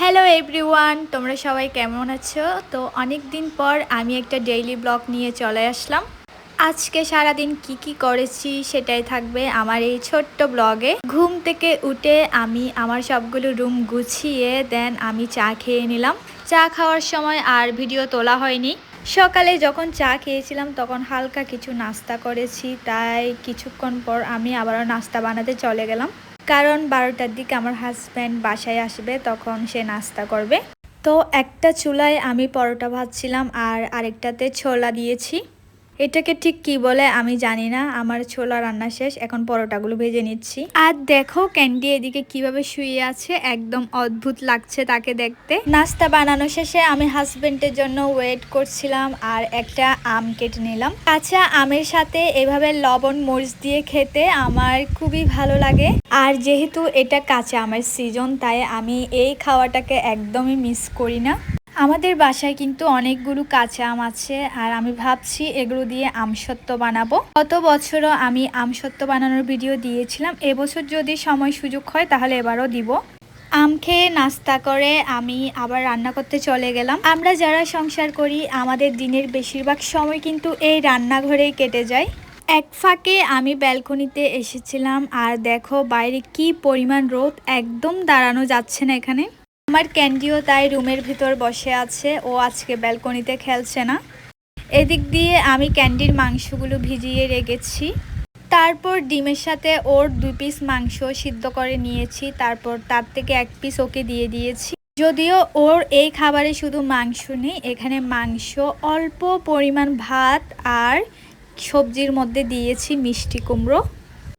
Hello everyone তোমরা সবাই কেমন আছো? তো অনেক দিন পর আমি একটা ডেইলি ব্লগ নিয়ে চলে আসলাম। আজকে সারাদিন কি কি করেছি সেটাই থাকবে আমার এই ছোট্ট ব্লগে ঘুম থেকে উঠে আমি আমার সবগুলো রুম গুছিয়ে দেন আমি চা খেয়ে নিলাম। চা খাওয়ার সময় আর ভিডিও তোলা হয়নি। সকালে যখন চা খেয়েছিলাম, তখন হালকা কিছু নাস্তা করেছি, তাই কিছুক্ষণ পর আমি আবারও নাস্তা বানাতে চলে গেলাম। কারণ বারোটার দিকে আমার হাজব্যান্ড বাসায় আসবে, তখন সে নাস্তা করবে। তো একটা চুলায় আমি পরোটা ভাজছিলাম আর আরেকটাতে ছোলা দিয়েছি। এটাকে ঠিক কি বলে আমি জানি না। আমার ছোলা রান্না শেষ, এখন পরোটাগুলো ভেজে নিচ্ছি। আর দেখো, ক্যান্ডি এদিকে কীভাবে শুয়ে আছে, একদম অদ্ভুত লাগছে তাকে দেখতে। নাস্তা বানানো শেষে আমি হাজবেন্ডের জন্য ওয়েট করছিলাম আর একটা আম কেটে নিলাম। কাঁচা আমের সাথে এভাবে লবণ, মরিচ দিয়ে খেতে আমার খুবই ভালো লাগে। আর যেহেতু এটা কাঁচা আমের সিজন তাই আমি এই খাওয়াটাকে একদমই মিস করি না। আমাদের বাসায় কিন্তু অনেকগুলো কাঁচা আম আছে, আর আমি ভাবছি এগুলো দিয়ে আমসত্ত্ব বানাবো। গত বছরও আমি আমসত্ত্ব বানানোর ভিডিও দিয়েছিলাম। এবছর যদি সময় সুযোগ হয় তাহলে এবারও দিব। আম খেয়ে নাস্তা করে আমি আবার রান্না করতে চলে গেলাম। আমরা যারা সংসার করি, আমাদের দিনের বেশিরভাগ সময় কিন্তু এই রান্নাঘরেই কেটে যায়। এক ফাঁকে আমি ব্যালকনিতে এসেছিলাম, আর দেখো বাইরে কি পরিমাণ রোদ, একদম দাঁড়ানো যাচ্ছে না এখানে। আমার ক্যান্ডিও তাই রুমের ভিতর বসে আছে। ও আজকে ব্যালকনিতে খেলছে না। এদিক দিয়ে আমি ক্যান্ডির মাংসগুলো ভিজিয়ে রেখেছি। তারপর ডিমের সাথে ওর দুই পিস মাংস সিদ্ধ করে নিয়েছি। তারপর তার থেকে এক পিস ওকে দিয়ে দিয়েছি। যদিও ওর এই খাবারে শুধু মাংস নেই, এখানে মাংস, অল্প পরিমাণ ভাত আর সবজির মধ্যে দিয়েছি মিষ্টি কুমড়ো।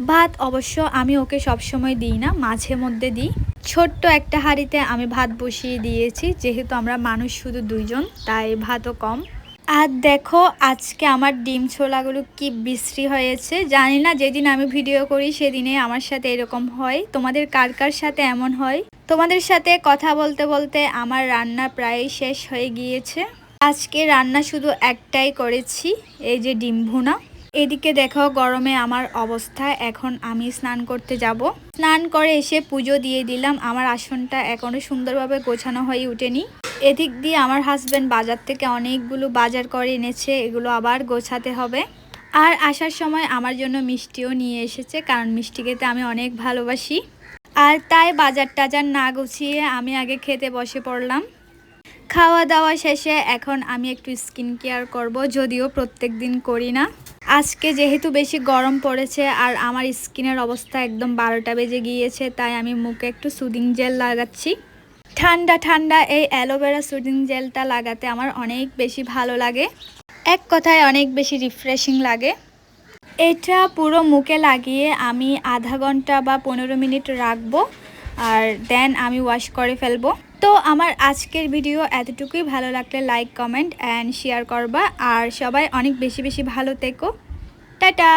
ভাত অবশ্য আমি ওকে সবসময় দিই না, মাঝে মধ্যে দিই। ছোট্ট একটা হাঁড়িতে আমি ভাত বসিয়ে দিয়েছি, যেহেতু আমরা মানুষ শুধু দুইজন, তাই ভাতও কম। আর দেখো, আজকে আমার ডিম ছোলাগুলো কি বিশ্রী হয়েছে। জানি না, যেদিন আমি ভিডিও করি সেদিনে আমার সাথে এরকম হয়। তোমাদের কার কার সাথে এমন হয়? তোমাদের সাথে কথা বলতে বলতে আমার রান্না প্রায় শেষ হয়ে গিয়েছে। আজকে রান্না শুধু একটাই করেছি, এই যে ডিম ভুনা। এদিকে দেখো, গরমে আমার অবস্থা। এখন আমি স্নান করতে যাব। স্নান করে এসে পুজো দিয়ে দিলাম। আমার আসনটা এখনও সুন্দরভাবে গোছানো হয়ে উঠেনি। এদিক দিয়ে আমার হাজব্যান্ড বাজার থেকে অনেকগুলো বাজার করে এনেছে, এগুলো আবার গোছাতে হবে। আর আসার সময় আমার জন্য মিষ্টিও নিয়ে এসেছে, কারণ মিষ্টি খেতে আমি অনেক ভালোবাসি। আর তাই বাজার টাজার না গুছিয়ে আমি আগে খেতে বসে পড়লাম। খাওয়া দাওয়া শেষে এখন আমি একটু স্কিন কেয়ার করব, যদিও প্রত্যেক দিন করি না। আজকে যেহেতু বেশি গরম পড়েছে আর আমার স্কিনের অবস্থা একদম বারোটা বেজে গিয়েছে, তাই আমি মুখে একটু সুদিং জেল লাগাচ্ছি। ঠান্ডা ঠান্ডা এই অ্যালোভেরা সুদিং জেলটা লাগাতে আমার অনেক বেশি ভালো লাগে। এক কথায় অনেক বেশি রিফ্রেশিং লাগে। এটা পুরো মুখে লাগিয়ে আমি আধা ঘণ্টা বা পনেরো মিনিট রাখব, আর দেন আমি ওয়াশ করে ফেলব। তো আমার আজকের ভিডিও এতটুকুই। ভালো লাগলে লাইক কমেন্ট অ্যান্ড শেয়ার করবা। আর সবাই অনেক বেশি বেশি ভালো থেকো। টাটা!